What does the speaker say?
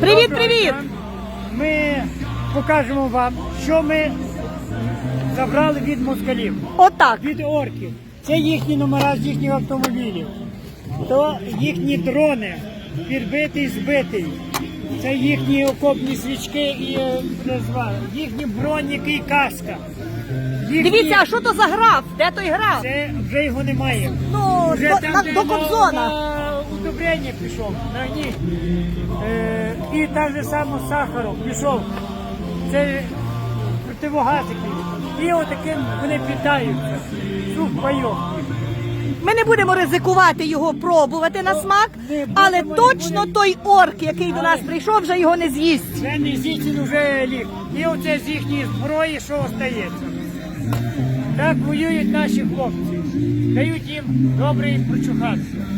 Привіт, привіт! Ми покажемо вам, що ми забрали від москалів, Отак. від орків. Це їхні номера з їхніх автомобілів. То їхні дрони, підбитий, збитий. Це їхні окопні свічки і е, їхні броніки і каска. Їхні- Дивіться, а що то за граф? Де той граф? Це вже його немає. Ну, Вже до, там, на- де до на- Кобзона. Удобрення пішов, на гній. Е, і так же само Сахаров пішов. Це противогазики. І отаким вони питаються. Сух пайок. Ми не будемо ризикувати його пробувати на смак, але точно той орк, який до нас прийшов, вже його не з'їсть. Це не зійцін вже ліг. І оце з їхньої зброї, що остається. Так воюють наші хлопці. Дають їм добре прочухатися.